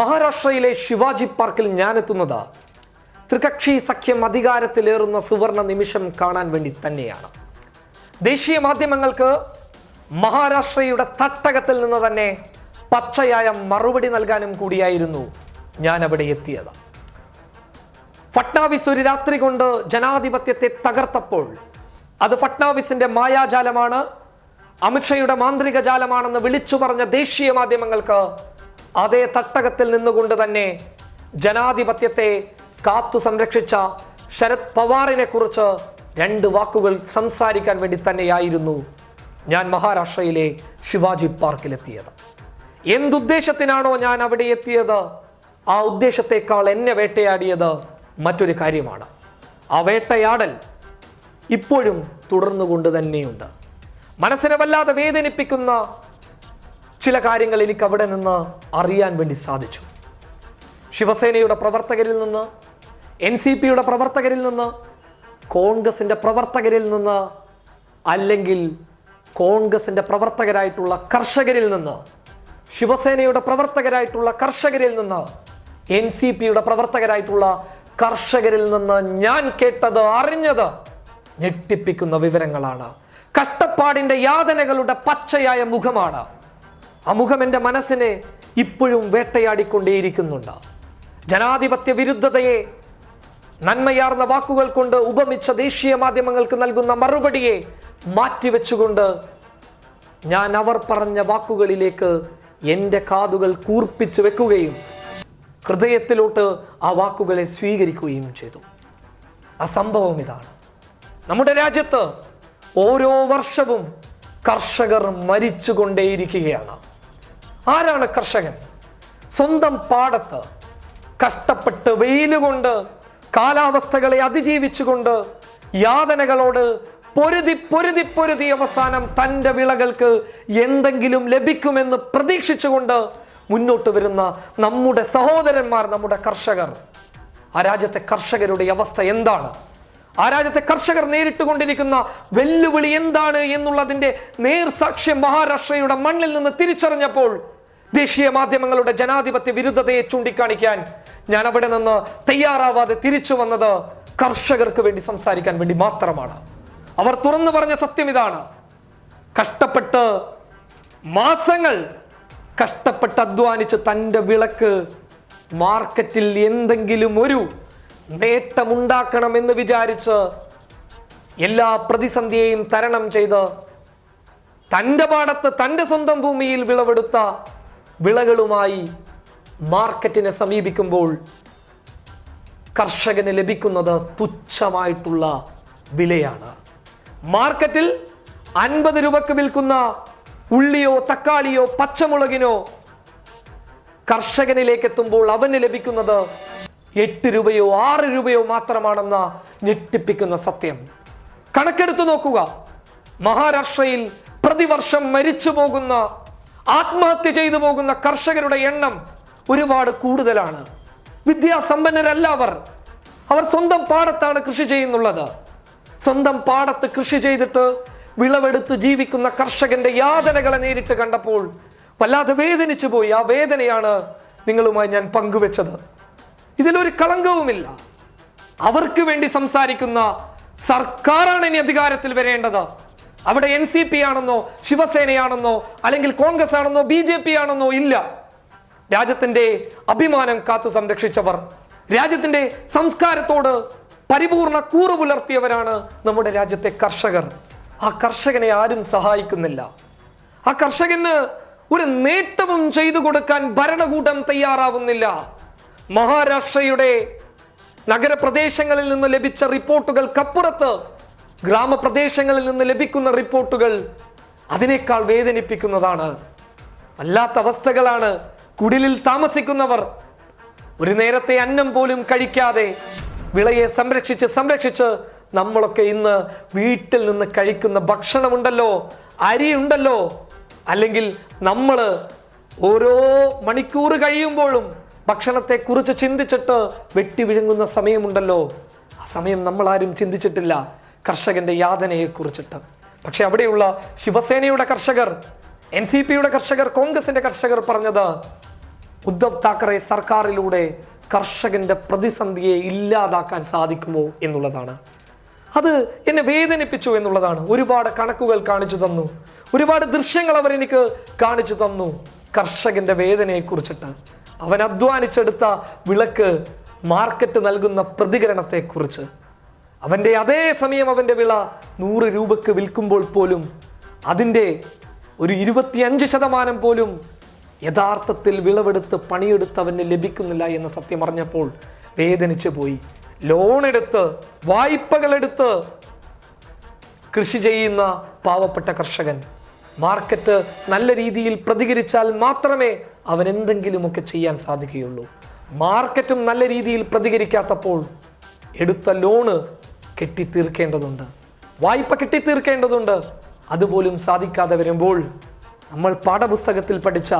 മഹാരാഷ്ട്രയിലെ ശിവാജി പാർക്കിൽ ഞാനെത്തുന്നത്. ത്രികക്ഷി സഖ്യം അധികാരത്തിലേറുന്ന സുവർണ നിമിഷം കാണാൻ വേണ്ടി തന്നെയാണ്. ദേശീയ മാധ്യമങ്ങൾക്ക് മഹാരാഷ്ട്രയുടെ തട്ടകത്തിൽ നിന്ന് തന്നെ പച്ചയായ മറുപടി നൽകാനും കൂടിയായിരുന്നു ഞാൻ അവിടെ എത്തിയത്. ഫട്നാവിസ് ഒരു രാത്രി കൊണ്ട് ജനാധിപത്യത്തെ തകർത്തപ്പോൾ അത് ഫട്നാവിസിന്റെ മായാജാലമാണ് അമിത്ഷയുടെ മാന്ത്രിക ജാലമാണെന്ന് വിളിച്ചു പറഞ്ഞ ദേശീയ മാധ്യമങ്ങൾക്ക് അതേ തട്ടകത്തിൽ നിന്നുകൊണ്ട് തന്നെ ജനാധിപത്യത്തെ കാത്തു സംരക്ഷിച്ച ശരത് പവാറിനെ കുറിച്ച് രണ്ട് വാക്കുകൾ സംസാരിക്കാൻ വേണ്ടി തന്നെയായിരുന്നു ഞാൻ മഹാരാഷ്ട്രയിലെ ശിവാജി പാർക്കിലെത്തിയത്. എന്തുദ്ദേശത്തിനാണോ ഞാൻ അവിടെ എത്തിയത്? ആ ഉദ്ദേശത്തെക്കാൾ എന്നെ വേട്ടയാടിയത് മറ്റൊരു കാര്യമാണ്. ആ വേട്ടയാടൽ ഇപ്പോഴും തുടർന്നുകൊണ്ട് തന്നെയുണ്ട്. മനസ്സിനെ വല്ലാതെ വേദനിപ്പിക്കുന്ന ചില കാര്യങ്ങൾ എനിക്ക് അവിടെ നിന്ന് അറിയാൻ വേണ്ടി സാധിച്ചു. ശിവസേനയുടെ പ്രവർത്തകരിൽ നിന്ന് എൻ സി പിയുടെ പ്രവർത്തകരിൽ നിന്ന് കോൺഗ്രസിന്റെ പ്രവർത്തകരിൽ നിന്ന് അല്ലെങ്കിൽ കോൺഗ്രസിന്റെ പ്രവർത്തകരായിട്ടുള്ള കർഷകരിൽ നിന്ന് ശിവസേനയുടെ പ്രവർത്തകരായിട്ടുള്ള കർഷകരിൽ നിന്ന് എൻ സി പിയുടെ പ്രവർത്തകരായിട്ടുള്ള കർഷകരിൽ നിന്ന് ഞാൻ കേട്ടത് അറിഞ്ഞത് ഞെട്ടിപ്പിക്കുന്ന വിവരങ്ങളാണ്. കഷ്ടപ്പാടിന്റെ യാതനകളുടെ പച്ചയായ മുഖമാണ്. ആ മുഖം എന്റെ മനസ്സിനെ ഇപ്പോഴും വേട്ടയാടിക്കൊണ്ടേയിരിക്കുന്നുണ്ട്. ജനാധിപത്യ വിരുദ്ധതയെ നന്മയാർന്ന വാക്കുകൾ കൊണ്ട് ഉപമിച്ച ദേശീയ മാധ്യമങ്ങൾക്ക് നൽകുന്ന മറുപടിയെ മാറ്റിവെച്ചുകൊണ്ട് ഞാൻ അവർ പറഞ്ഞ വാക്കുകളിലേക്ക് എന്റെ കാതുകൾ കൂർപ്പിച്ചു വെക്കുകയും ഹൃദയത്തിലോട്ട് ആ വാക്കുകളെ സ്വീകരിക്കുകയും ചെയ്തു. ആ സംഭവം ഇതാണ്. നമ്മുടെ രാജ്യത്ത് ഓരോ വർഷവും കർഷകർ മരിച്ചുകൊണ്ടേയിരിക്കുകയാണ്. ആരാണ് കർഷകൻ? സ്വന്തം പാടത്ത് കഷ്ടപ്പെട്ട് വെയിലുകൊണ്ട് കാലാവസ്ഥകളെ അതിജീവിച്ചുകൊണ്ട് യാതനകളോട് പൊരുതി പൊരുതി പൊരുതി അവസാനം തന്റെ വിളകൾക്ക് എന്തെങ്കിലും ലഭിക്കുമെന്ന് പ്രതീക്ഷിച്ചുകൊണ്ട് മുന്നോട്ട് വരുന്ന നമ്മുടെ സഹോദരന്മാർ നമ്മുടെ കർഷകർ. ആ രാജ്യത്തെ കർഷകരുടെ അവസ്ഥ എന്താണ്? ആ രാജ്യത്തെ കർഷകർ നേരിട്ടുകൊണ്ടിരിക്കുന്ന വെല്ലുവിളി എന്താണ് എന്നുള്ളതിന്റെ നേർസാക്ഷ്യം മഹാരാഷ്ട്രയുടെ മണ്ണിൽ നിന്ന് തിരിച്ചറിഞ്ഞപ്പോൾ ദേശീയ മാധ്യമങ്ങളുടെ ജനാധിപത്യ വിരുദ്ധതയെ ചൂണ്ടിക്കാണിക്കാൻ ഞാൻ അവിടെ നിന്ന് തയ്യാറാവാതെ തിരിച്ചു വന്നത് കർഷകർക്ക് വേണ്ടി സംസാരിക്കാൻ വേണ്ടി മാത്രമാണ്. അവർ തുറന്നു പറഞ്ഞ സത്യം ഇതാണ്. കഷ്ടപ്പെട്ട് മാസങ്ങൾ കഷ്ടപ്പെട്ട് അധ്വാനിച്ച് തന്റെ വിളക്ക് മാർക്കറ്റിൽ എന്തെങ്കിലും ഒരു നേട്ടമുണ്ടാക്കണമെന്ന് വിചാരിച്ച് എല്ലാ പ്രതിസന്ധിയെയും തരണം ചെയ്ത് തന്റെ പാടത്ത് തന്റെ സ്വന്തം ഭൂമിയിൽ വിളവെടുത്ത വിളകളുമായി മാർക്കറ്റിനെ സമീപിക്കുമ്പോൾ കർഷകന് ലഭിക്കുന്നത് തുച്ഛമായിട്ടുള്ള വിലയാണ്. മാർക്കറ്റിൽ അൻപത് രൂപക്ക് വിൽക്കുന്ന ഉള്ളിയോ തക്കാളിയോ പച്ചമുളകിനോ കർഷകനിലേക്ക് എത്തുമ്പോൾ അവന് ലഭിക്കുന്നത് എട്ട് രൂപയോ ആറ് രൂപയോ മാത്രമാണെന്ന ഞെട്ടിപ്പിക്കുന്ന സത്യം. കണക്കെടുത്തു നോക്കുക. മഹാരാഷ്ട്രയിൽ പ്രതിവർഷം മരിച്ചു പോകുന്ന ആത്മഹത്യ ചെയ്തു പോകുന്ന കർഷകരുടെ എണ്ണം ഒരുപാട് കൂടുതലാണ്. വിദ്യാസമ്പന്നരല്ല അവർ. അവർ സ്വന്തം പാടത്താണ് കൃഷി ചെയ്യുന്നുള്ളത്. സ്വന്തം പാടത്ത് കൃഷി ചെയ്തിട്ട് വിളവെടുത്ത് ജീവിക്കുന്ന കർഷകന്റെ യാതനകളെ നേരിട്ട് കണ്ടപ്പോൾ വല്ലാതെ വേദനിച്ചു പോയി. ആ വേദനയാണ് നിങ്ങളുമായി ഞാൻ പങ്കുവെച്ചത്. ഇതിലൊരു കളങ്കവുമില്ല. അവർക്ക് വേണ്ടി സംസാരിക്കുന്ന സർക്കാരാണ് ഇനി അധികാരത്തിൽ വരേണ്ടത്. അവിടെ എൻ സി പി ആണെന്നോ ശിവസേനയാണെന്നോ അല്ലെങ്കിൽ കോൺഗ്രസ് ആണെന്നോ ബി ജെ പി ആണെന്നോ ഇല്ല. രാജ്യത്തിന്റെ അഭിമാനം കാത്തു സംരക്ഷിച്ചവർ രാജ്യത്തിന്റെ സംസ്കാരത്തോട് പരിപൂർണ കൂറു പുലർത്തിയവരാണ് നമ്മുടെ രാജ്യത്തെ കർഷകർ. ആ കർഷകനെ ആരും സഹായിക്കുന്നില്ല. ആ കർഷകന് ഒരു നേട്ടവും ചെയ്തു കൊടുക്കാൻ ഭരണകൂടം തയ്യാറാവുന്നില്ല. മഹാരാഷ്ട്രയുടെ നഗരപ്രദേശങ്ങളിൽ നിന്ന് ലഭിച്ച റിപ്പോർട്ടുകൾക്കപ്പുറത്ത് ഗ്രാമപ്രദേശങ്ങളിൽ നിന്ന് ലഭിക്കുന്ന റിപ്പോർട്ടുകൾ അതിനേക്കാൾ വേദനിപ്പിക്കുന്നതാണ്. വല്ലാത്ത അവസ്ഥകളാണ് കുടിലിൽ താമസിക്കുന്നവർ. ഒരു നേരത്തെ അന്നം പോലും കഴിക്കാതെ വിളയെ സംരക്ഷിച്ച് സംരക്ഷിച്ച് നമ്മളൊക്കെ ഇന്ന് വീട്ടിൽ നിന്ന് കഴിക്കുന്ന ഭക്ഷണമുണ്ടല്ലോ അരിയുണ്ടല്ലോ അല്ലെങ്കിൽ നമ്മൾ ഓരോ മണിക്കൂർ കഴിയുമ്പോഴും ഭക്ഷണത്തെക്കുറിച്ച് ചിന്തിച്ചിട്ട് വെട്ടി വിഴുങ്ങുന്ന സമയമുണ്ടല്ലോ. ആ സമയം നമ്മളാരും ചിന്തിച്ചിട്ടില്ല. കർഷകന്റെ യാതനയെ കുറിച്ചിട്ട് പക്ഷെ അവിടെയുള്ള ശിവസേനയുടെ കർഷകർ എൻ സി പിയുടെ കർഷകർ കോൺഗ്രസിന്റെ കർഷകർ പറഞ്ഞത് ഉദ്ധവ് താക്കറെ സർക്കാരിലൂടെ കർഷകന്റെ പ്രതിസന്ധിയെ ഇല്ലാതാക്കാൻ സാധിക്കുമോ എന്നുള്ളതാണ്. അത് എന്നെ വേദനിപ്പിച്ചു എന്നുള്ളതാണ്. ഒരുപാട് കണക്കുകൾ കാണിച്ചു തന്നു. ഒരുപാട് ദൃശ്യങ്ങൾ അവർ എനിക്ക് കാണിച്ചു തന്നു കർഷകന്റെ വേദനയെ കുറിച്ചിട്ട് അവൻ അധ്വാനിച്ചെടുത്ത വിളക്ക് മാർക്കറ്റ് നൽകുന്ന പ്രതികരണത്തെക്കുറിച്ച്. അവന്റെ അതേ സമയം അവന്റെ വിള നൂറ് രൂപക്ക് വിൽക്കുമ്പോൾ പോലും അതിന്റെ ഒരു ഇരുപത്തിയഞ്ച് ശതമാനം പോലും യഥാർത്ഥത്തിൽ വിളവെടുത്ത് പണിയെടുത്ത് അവന് ലഭിക്കുന്നില്ല എന്ന സത്യം അറിഞ്ഞപ്പോൾ വേദനിച്ചു പോയി. ലോൺ എടുത്ത് വായ്പകളെടുത്ത് കൃഷി ചെയ്യുന്ന പാവപ്പെട്ട കർഷകൻ. മാർക്കറ്റ് നല്ല രീതിയിൽ പ്രതികരിച്ചാൽ മാത്രമേ അവൻ എന്തെങ്കിലുമൊക്കെ ചെയ്യാൻ സാധിക്കുകയുള്ളൂ. മാർക്കറ്റും നല്ല രീതിയിൽ പ്രതികരിക്കാത്തപ്പോൾ എടുത്ത ലോണ് കെട്ടിത്തീർക്കേണ്ടതുണ്ട്. വായ്പ കെട്ടിത്തീർക്കേണ്ടതുണ്ട്. അതുപോലും സാധിക്കാതെ വരുമ്പോൾ നമ്മൾ പാഠപുസ്തകത്തിൽ പഠിച്ച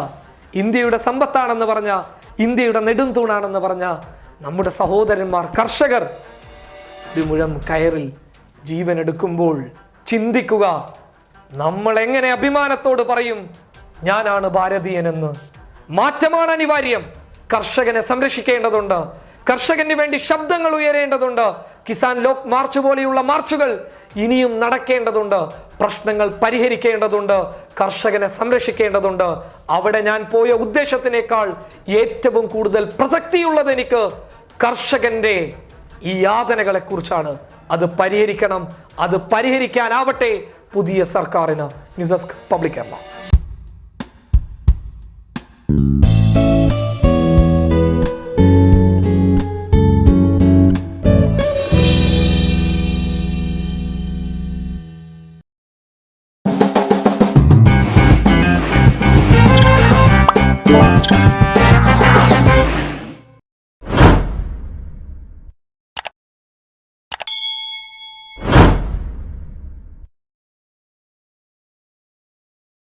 ഇന്ത്യയുടെ സമ്പത്താണെന്ന് പറഞ്ഞ ഇന്ത്യയുടെ നെടും തൂണാണെന്ന് പറഞ്ഞ നമ്മുടെ സഹോദരന്മാർ കർഷകർ ഒരു മുഴം കയറിൽ ജീവൻ എടുക്കുമ്പോൾ ചിന്തിക്കുക നമ്മൾ എങ്ങനെ അഭിമാനത്തോട് പറയും ഞാനാണ് ഭാരതീയനെന്ന്? മാറ്റമാണ് അനിവാര്യം. കർഷകനെ സംരക്ഷിക്കേണ്ടതുണ്ട്. കർഷകന് വേണ്ടി ശബ്ദങ്ങൾ ഉയരേണ്ടതുണ്ട്. കിസാൻ ലോക് മാർച്ച് പോലെയുള്ള മാർച്ചുകൾ ഇനിയും നടക്കേണ്ടതുണ്ട്. പ്രശ്നങ്ങൾ പരിഹരിക്കേണ്ടതുണ്ട്. കർഷകനെ സംരക്ഷിക്കേണ്ടതുണ്ട്. അവിടെ ഞാൻ പോയ ഉദ്ദേശത്തിനേക്കാൾ ഏറ്റവും കൂടുതൽ പ്രസക്തിയുള്ളത് എനിക്ക് കർഷകന്റെ ഈ യാതനകളെക്കുറിച്ചാണ്. അത് പരിഹരിക്കണം അത് പരിഹരിക്കാനാവട്ടെ പുതിയ സർക്കാരിന്. News desk public Kerala.